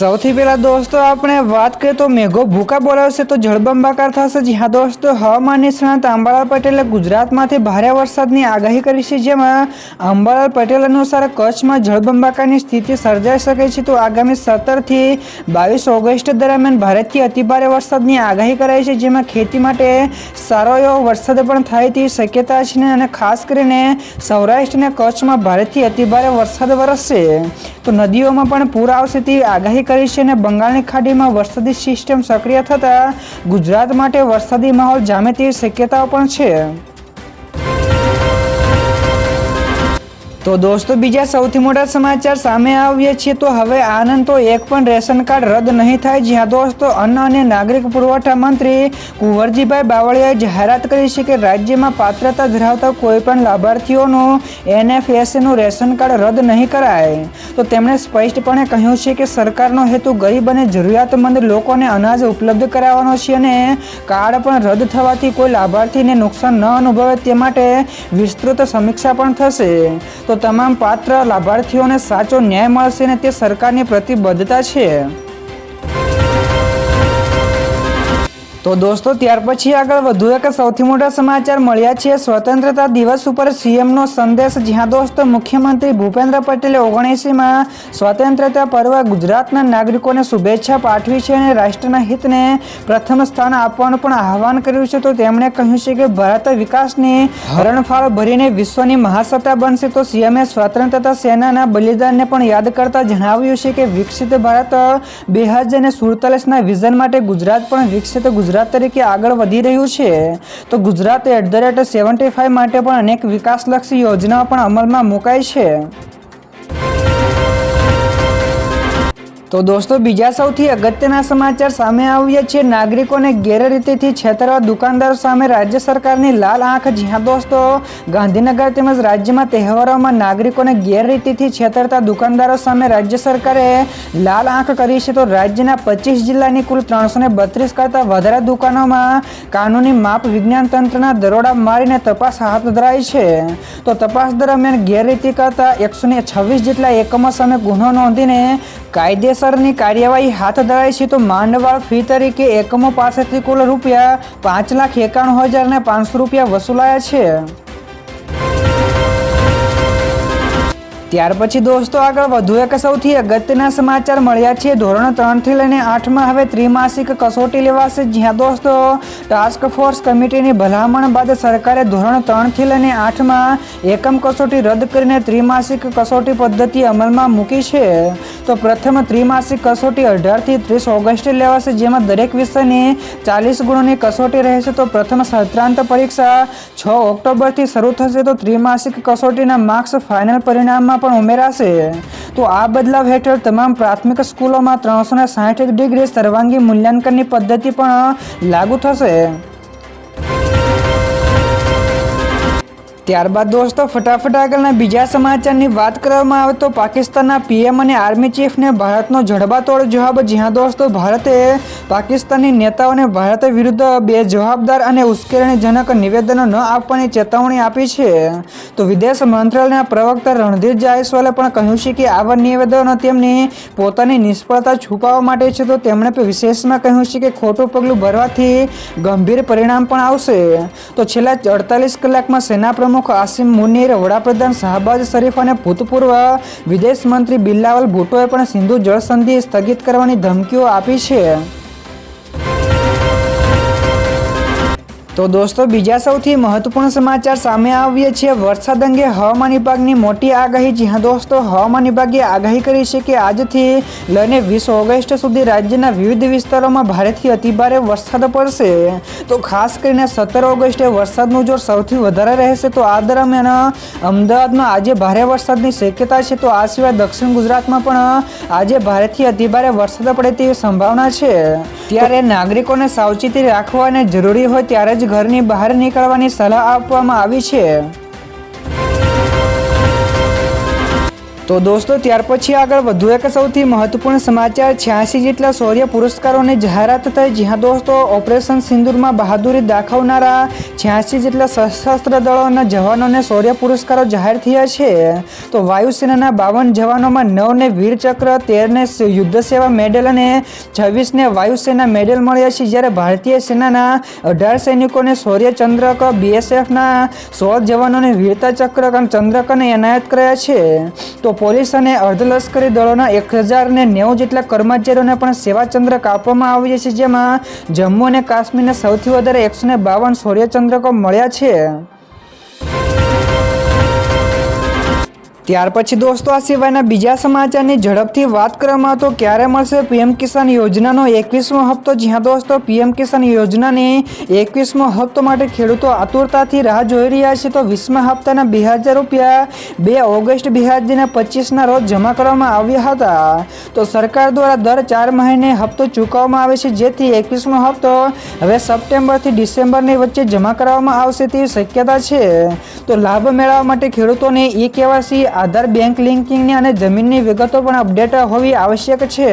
સૌથી પહેલા દોસ્તો, આપણે વાત કરીએ તો મેઘો ભૂકા બોલાવશે તો જળબંબાકાર થશે. જી હા દોસ્તો, હવામાન નિષ્ણાત અંબાલાલ પટેલે ગુજરાતમાંથી ભારે વરસાદની આગાહી કરી છે, જેમાં અંબાલાલ પટેલ અનુસાર કચ્છમાં જળબંબાકારની સ્થિતિ સર્જાઈ શકે છે. તો આગામી સત્તરથી બાવીસ ઓગસ્ટ દરમિયાન ભારતથી અતિભારે વરસાદની આગાહી કરાઈ છે, જેમાં ખેતી માટે સારો એવો વરસાદ પણ થાય તેવી શક્યતા છે અને ખાસ કરીને સૌરાષ્ટ્ર અને કચ્છમાં ભારેથી અતિભારે વરસાદ વરસશે. તો નદીઓમાં પણ પૂર આવશે તેવી આગાહી કરી છે અને બંગાળની ખાડીમાં વરસાદી સિસ્ટમ સક્રિય થતાં ગુજરાત માટે વરસાદી માહોલ જામે તેવી શક્યતાઓ પણ છે. તો દોસ્તો, બીજા સૌથી મોટા સમાચાર સામે આવ્યા છે તો હવે આનંદ તો એક પણ રેશન કાર્ડ રદ નહીં થાય. જ્યાં દોસ્તો, અન્ન અને નાગરિક પુરવઠા મંત્રી કુંવરજીભાઈ બાવળિયાએ જાહેરાત કરી છે કે રાજ્યમાં પાત્રતા ધરાવતા કોઈપણ લાભાર્થીઓનું એનએફએસનું રેશન કાર્ડ રદ નહીં કરાય. તો તેમણે સ્પષ્ટપણે કહ્યું છે કે સરકારનો હેતુ ગરીબ અને જરૂરિયાતમંદ લોકોને અનાજ ઉપલબ્ધ કરાવવાનો છે અને કાર્ડ પણ રદ થવાથી કોઈ લાભાર્થીને નુકસાન ન અનુભવે તે માટે વિસ્તૃત સમીક્ષા પણ થશે. તો તમામ પાત્ર લાભાર્થીઓને સાચો ન્યાય મળશે અને તે સરકારની પ્રતિબદ્ધતા છે. તો દોસ્તો, ત્યાર પછી આગળ વધુ એક સૌથી મોટા સમાચાર મળ્યા છે. સ્વતંત્રતા દિવસ ઉપર સીએમનો સંદેશ. જ્યાં દોસ્તો, મુખ્યમંત્રી ભૂપેન્દ્ર પટેલે ઓગણીસીમાં સ્વતંત્રતા પર્વ ગુજરાતના નાગરિકોને શુભેચ્છા પાઠવી છે અને રાષ્ટ્રના હિતને પ્રથમ સ્થાન આપવાનું પણ આહવાન કર્યું છે. તો તેમણે કહ્યું છે કે ભારત વિકાસની હરણફાળ ભરીને વિશ્વની મહાસત્તા બનશે. તો સીએમએ સ્વતંત્રતા સેનાના બલિદાનને પણ યાદ કરતા જણાવ્યું છે કે વિકસિત ભારત બે હજાર સુડતાલીસના વિઝન માટે ગુજરાત પણ વિકસિત ગુજરાત તરીકે આગળ વધી રહ્યું છે, તો Gujarat at the rate seventy five માટે પણ અનેક વિકાસલક્ષી યોજનાઓ પણ અમલમાં મુકાઈ છે. તો દોસ્તો, બીજા સૌથી અગત્યના સમાચાર સામે આવ્યા છે. નાગરિકોને ગેરરીતિથી છેતરવા દુકાનદારો સામે રાજ્ય સરકારની લાલ આંખ. જ્યાં દોસ્તો. ગાંધીનગર તેમજ રાજ્યમાં તહેવારોમાં નાગરિકોને ગેરરીતિથી છેતરતા દુકાનદારો સામે રાજ્ય સરકારે લાલ આંખ કરી છે. તો રાજ્યના પચીસ જિલ્લાની કુલ ત્રણસો બત્રીસ કરતાં વધારે દુકાનોમાં કાનૂની માપ વિજ્ઞાન તંત્રના દરોડા મારીને તપાસ હાથ ધરાઈ છે. તો તપાસ દરમિયાન ગેરરીતિ કરતા એકસો છવ્વીસ જેટલા એકમો સામે ગુનો નોંધીને કાયદેસરની કાર્યવાહી હાથ ધરાઈ છે તો માંડવાળ ફી તરીકે એકમો પાસેથી કુલ રૂપિયા પાંચ લાખ એકાણું હજાર પાંચસો રૂપિયા વસૂલાયા છે. ત્યાર પછી દોસ્તો આગળ વધુ એક સૌથી અગત્યના સમાચાર મળ્યા છે. ધોરણ ત્રણથી લઈને આઠમાં હવે ત્રિમાસિક કસોટી લેવાશે. જ્યાં દોસ્તો ટાસ્ક ફોર્સ કમિટીની ભલામણ બાદ સરકારે ધોરણ ત્રણથી લઈને આઠમાં એકમ કસોટી રદ કરીને ત્રિમાસિક કસોટી પદ્ધતિ અમલમાં મૂકી છે. તો પ્રથમ ત્રિમાસિક કસોટી અઢારથી ત્રીસ ઓગસ્ટે લેવાશે, જેમાં દરેક વિષયની ચાલીસ ગુણોની કસોટી રહેશે. તો પ્રથમ સત્રાંત પરીક્ષા છ ઓક્ટોબરથી શરૂ થશે. તો ત્રિમાસિક કસોટીના માર્ક્સ ફાઇનલ પરિણામમાં પણ ઉમેરાશે. તો આ બદલાવ હેઠળ તમામ પ્રાથમિક સ્કૂલોમાં ત્રણસો ને સાઠ ડિગ્રી સર્વાંગી મૂલ્યાંકનની પદ્ધતિ પણ લાગુ થશે. ત્યારબાદ દોસ્તો, ફટાફટ આગળના બીજા સમાચારની વાત કરવામાં આવે તો પાકિસ્તાનના પીએમ અને આર્મી ચીફને ભારતનો જડબાતોડ જવાબ જ્યાં દોસ્તો, ભારતે પાકિસ્તાની નેતાઓને ભારત વિરુદ્ધ બે જવાબદાર અને ઉશ્કેરણીજનક નિવેદનો ન આપવાની ચેતવણી આપી છે. તો વિદેશ મંત્રાલયના પ્રવક્તા રણધીર જાયસવાલે પણ કહ્યું છે કે આવા નિવેદનો તેમની પોતાની નિષ્ફળતા છુપાવવા માટે છે. તો તેમણે વિશેષમાં કહ્યું છે કે ખોટું પગલું ભરવાથી ગંભીર પરિણામ પણ આવશે. તો છેલ્લા અડતાલીસ કલાકમાં સેના પ્રમુખ આસિમ મુનીર, વડાપ્રધાન શાહબાજ શરીફ અને ભૂતપૂર્વ વિદેશ મંત્રી બિલ્લાવલ ભુટ્ટોએ પણ સિંધુ જળસંધિ સ્થગિત કરવાની ધમકીઓ આપી છે. તો દોસ્તો, બીજા સૌથી મહત્વપૂર્ણ સમાચાર સામે આવ્યા છે. વરસાદ અંગે હવામાન વિભાગની મોટી આગાહી, જ્યાં દોસ્તો હવામાન વિભાગે આગાહી કરી છે કે આજથી લઈને વીસ ઓગસ્ટ સુધી રાજ્યના વિવિધ વિસ્તારોમાં ભારેથી અતિભારે વરસાદ પડશે. તો ખાસ કરીને સત્તર ઓગસ્ટે વરસાદનું જોર સૌથી વધારે રહેશે. તો આ દરમિયાન અમદાવાદમાં આજે ભારે વરસાદની શક્યતા છે. તો આ સિવાય દક્ષિણ ગુજરાતમાં પણ આજે ભારેથી અતિભારે વરસાદ પડે તેવી સંભાવના છે. ત્યારે નાગરિકોને સાવચેતી રાખવા અને જરૂરી હોય ત્યારે જ ઘરની બહાર નીકળવાની સલાહ આપવામાં આવી છે. તો દોસ્તો, ત્યાર પછી આગળ વધુ એક સૌથી મહત્વપૂર્ણ સમાચાર છ્યાસી જેટલા શૌર્ય પુરસ્કારોની જાહેરાત થઈ, જ્યાં દોસ્તો ઓપરેશન સિંદૂરમાં બહાદુરી દાખવનારા છ્યાસી જેટલા સશસ્ત્ર દળોના જવાનોને શૌર્ય પુરસ્કારો જાહેર થયા છે. તો વાયુસેનાના બાવન જવાનોમાં નવને વીરચક્ર, તેરને યુદ્ધ સેવા મેડલ અને છવ્વીસને વાયુસેના મેડલ મળ્યા છે. જ્યારે ભારતીય સેનાના અઢાર સૈનિકોને શૌર્ય ચંદ્રક બીએસએફના સોળ જવાનોને વીરતા ચક્ર અને ચંદ્રક અને એનાયત કર્યા છે. તો પોલીસ અને અર્ધલશ્કરી દળોના એક હજાર ને નેવું જેટલા કર્મચારીઓને પણ સેવાચંદ્રક આપવામાં આવ્યા છે જેમાં જમ્મુ અને કાશ્મીરને સૌથી વધારે એકસો ને બાવન શૌર્યચંદ્રકો મળ્યા છે. ત્યાર પછી દોસ્તો, આ સિવાયના બીજા સમાચારની ઝડપથી વાત કરવામાં તો ક્યારે મળશે? પીએમ કિસાન યોજનાનો એકવીસમો હપ્તો? જ્યાં દોસ્તો, પીએમ કિસાન યોજનાની એકવીસમો હપ્તો માટે ખેડૂતો આતુરતાથી રાહ જોઈ રહ્યા છે, તો વીસમા હપ્તાના બે હજાર રૂપિયા બે ઓગસ્ટ બે હજાર પચીસના રોજ જમા કરવામાં આવ્યા હતા. તો સરકાર દ્વારા દર ચાર મહિને હપ્તો ચૂકવવામાં આવે છે, જેથી એકવીસમો હપ્તો હવે સપ્ટેમ્બરથી ડિસેમ્બરની વચ્ચે જમા કરવામાં આવશે તેવી શક્યતા છે. તો લાભ મેળવવા માટે ખેડૂતોને ઈ કેવાયસી આધાર બેંક લિંકિંગની અને જમીનની વિગતો પણ અપડેટ હોવી આવશ્યક છે.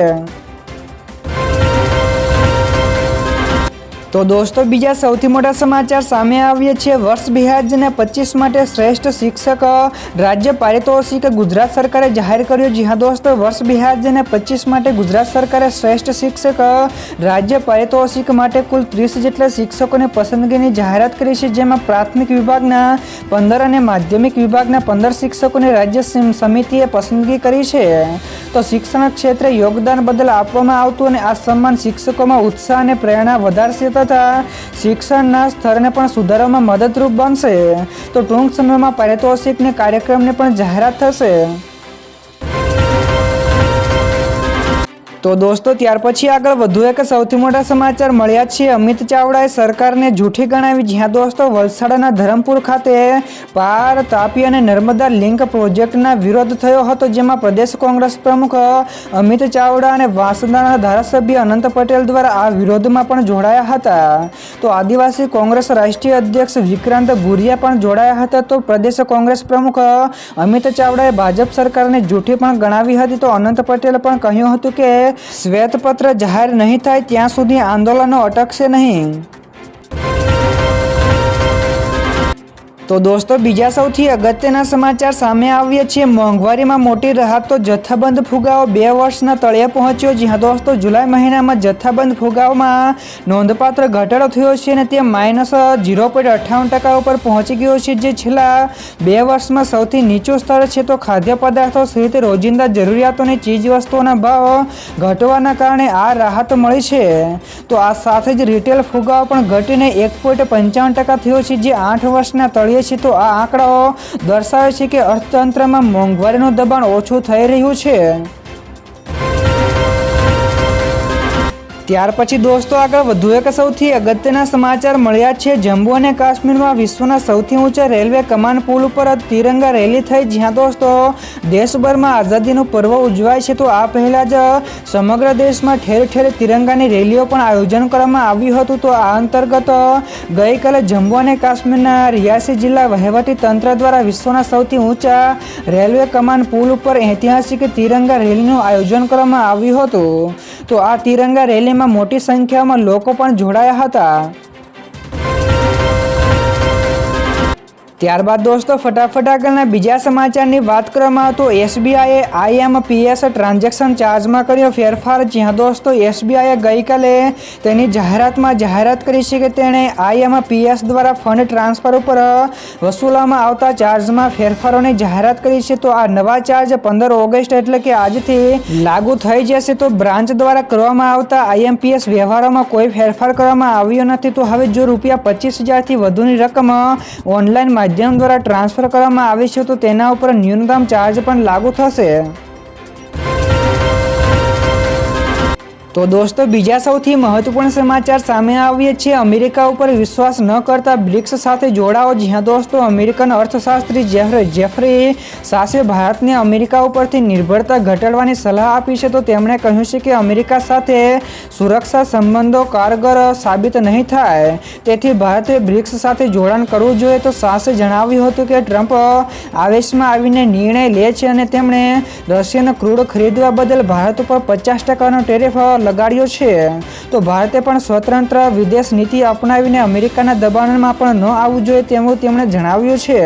તો દોસ્તો, બીજા સૌથી મોટા સમાચાર સામે આવ્યા છે. વર્ષ બે હજાર પચીસ માટે શ્રેષ્ઠ શિક્ષક રાજ્ય પારિતોષિક ગુજરાત સરકારે જાહેર કર્યું. જી હા દોસ્તો, વર્ષ બે હજાર પચીસ માટે ગુજરાત સરકારે શ્રેષ્ઠ શિક્ષક રાજ્ય પારિતોષિક માટે કુલ ત્રીસ જેટલા શિક્ષકોની પસંદગીની જાહેરાત કરી છે. જેમાં પ્રાથમિક વિભાગના પંદર અને માધ્યમિક વિભાગના પંદર શિક્ષકોની રાજ્ય સમિતિએ પસંદગી કરી છે. તો શિક્ષણ ક્ષેત્રે યોગદાન બદલ આપવામાં આવતું અને આ સન્માન શિક્ષકોમાં ઉત્સાહ અને પ્રેરણા વધારશે. તથા શિક્ષણના સ્તરને પણ સુધારવામાં મદદરૂપ બનશે. તો ટૂંક સમયમાં પારિતોષિકને કાર્યક્રમને પણ જાહેરાત થશે. તો દોસ્તો, ત્યાર પછી આગળ વધુ એક સૌથી મોટા સમાચાર મળ્યા છે. અમિત ચાવડાએ સરકારને જૂઠી ગણાવી. જ્યાં દોસ્તો, વલસાડના ધરમપુર ખાતે પાર તાપી અને નર્મદા લિંક પ્રોજેક્ટના વિરોધ થયો હતો, જેમાં પ્રદેશ કોંગ્રેસ પ્રમુખ અમિત ચાવડા અને વાંસદાના ધારાસભ્ય અનંત પટેલ દ્વારા આ વિરોધમાં પણ જોડાયા હતા. તો આદિવાસી કોંગ્રેસ રાષ્ટ્રીય અધ્યક્ષ વિક્રાંત ભુરિયા પણ જોડાયા હતા. તો પ્રદેશ કોંગ્રેસ પ્રમુખ અમિત ચાવડાએ ભાજપ સરકારને જૂઠી પણ ગણાવી હતી. તો અનંત પટેલે પણ કહ્યું હતું કે શ્વેતપત્ર જાહેર નહીં થાય ત્યાં સુધી આંદોલનો અટકશે નહીં. તો દોસ્તો, બીજા સૌથી અગત્યના સમાચાર સામે આવ્યા છે. મોંઘવારીમાં મોટી રાહત તો જથ્થાબંધ ફુગાવો બે વર્ષના તળિયે પહોંચ્યો જ્યાં દોસ્તો, જુલાઈ મહિનામાં જથ્થાબંધ ફુગાવમાં નોંધપાત્ર ઘટાડો થયો છે અને તે માઇનસ ઝીરો પોઈન્ટ અઠ્ઠાવન ટકા ઉપર પહોંચી ગયો છે. જે છેલ્લા બે વર્ષમાં સૌથી નીચું સ્તર છે. તો ખાદ્ય પદાર્થો સહિત રોજિંદા જરૂરિયાતોની ચીજ વસ્તુઓના ભાવ ઘટવાના કારણે આ રાહત મળી છે. તો આ સાથે જ રિટેલ ફુગાવો પણ ઘટીને એક પોઈન્ટ પંચાવન ટકા થયો છે. જે આઠ વર્ષના તળિયે છે તો આ આંકડાઓ દર્શાવે છે કે અર્થતંત્રમાં મોંઘવારીનું દબાણ ઓછું થઈ રહ્યું છે. ત્યાર પછી દોસ્તો આગળ વધુ એક સૌથી અગત્યના સમાચાર મળ્યા છે. જમ્મુ અને કાશ્મીરમાં વિશ્વના સૌથી ઊંચા રેલવે કમાન પુલ ઉપર તિરંગા રેલી થઈ, જ્યાં દોસ્તો દેશભરમાં આઝાદીનું પર્વ ઉજવાય છે. તો આ પહેલાં જ સમગ્ર દેશમાં ઠેર ઠેર તિરંગાની રેલીઓ પણ આયોજન કરવામાં આવ્યું હતું. તો આ અંતર્ગત ગઈકાલે જમ્મુ અને કાશ્મીરના રિયાસી જિલ્લા વહીવટી તંત્ર દ્વારા વિશ્વના સૌથી ઊંચા રેલવે કમાન પુલ ઉપર ઐતિહાસિક તિરંગા રેલીનું આયોજન કરવામાં આવ્યું હતું. તો આ તિરંગા રેલીમાં મોટી સંખ્યામાં લોકો પણ જોડાયા હતા. ત્યારબાદ દોસ્તો, ફટાફટ આગળના બીજા સમાચારની વાત કરવામાં તો એસબીઆઈએ આઈએમપીએસ ટ્રાન્ઝેક્શન ચાર્જમાં કર્યો ફેરફાર. જ્યાં દોસ્તો, એસબીઆઈએ ગઈકાલે તેની જાહેરાતમાં જાહેરાત કરી છે કે તેણે આઈએમપીએસ દ્વારા ફંડ ટ્રાન્સફર ઉપર વસૂલવામાં આવતા ચાર્જમાં ફેરફારોની જાહેરાત કરી છે. તો આ નવા ચાર્જ પંદર ઓગસ્ટ એટલે કે આજથી લાગુ થઈ જશે. તો બ્રાન્ચ દ્વારા કરવામાં આવતા આઈએમપીએસ વ્યવહારોમાં કોઈ ફેરફાર કરવામાં આવ્યો નથી. તો હવે જો રૂપિયા પચીસ હજારથી વધુની રકમ ઓનલાઈન માધ્યમ દ્વારા ટ્રાન્સફર કરવામાં આવે છે તો તેના ઉપર ન્યૂનતમ ચાર્જ પણ લાગુ થશે. તો દોસ્તો, બીજા સૌથી મહત્વપૂર્ણ સમાચાર સામે આવીએ છીએ. અમેરિકા ઉપર વિશ્વાસ ન કરતા બ્રિક્સ સાથે જોડાઓ. જ્યાં દોસ્તો, અમેરિકન અર્થશાસ્ત્રી જેફરે જેફરી સાસે ભારતને અમેરિકા ઉપરથી નિર્ભરતા ઘટાડવાની સલાહ આપી છે. તો તેમણે કહ્યું છે કે અમેરિકા સાથે સુરક્ષા સંબંધો કારગર સાબિત નહીં થાય. તેથી ભારતે બ્રિક્સ સાથે જોડાણ કરવું જોઈએ. તો સાસે જણાવ્યું હતું કે ટ્રમ્પ આવેશમાં આવીને નિર્ણય લે છે અને તેમણે રશિયન ક્રૂડ ખરીદવા બદલ ભારત ઉપર પચાસ ટકાનો ટેરિફ લગાડ્યો છે. તો ભારતે પણ સ્વતંત્ર વિદેશ નીતિ અપનાવીને અમેરિકાના દબાણમાં પણ ન આવવું જોઈએ તેવું તેમણે જણાવ્યું છે.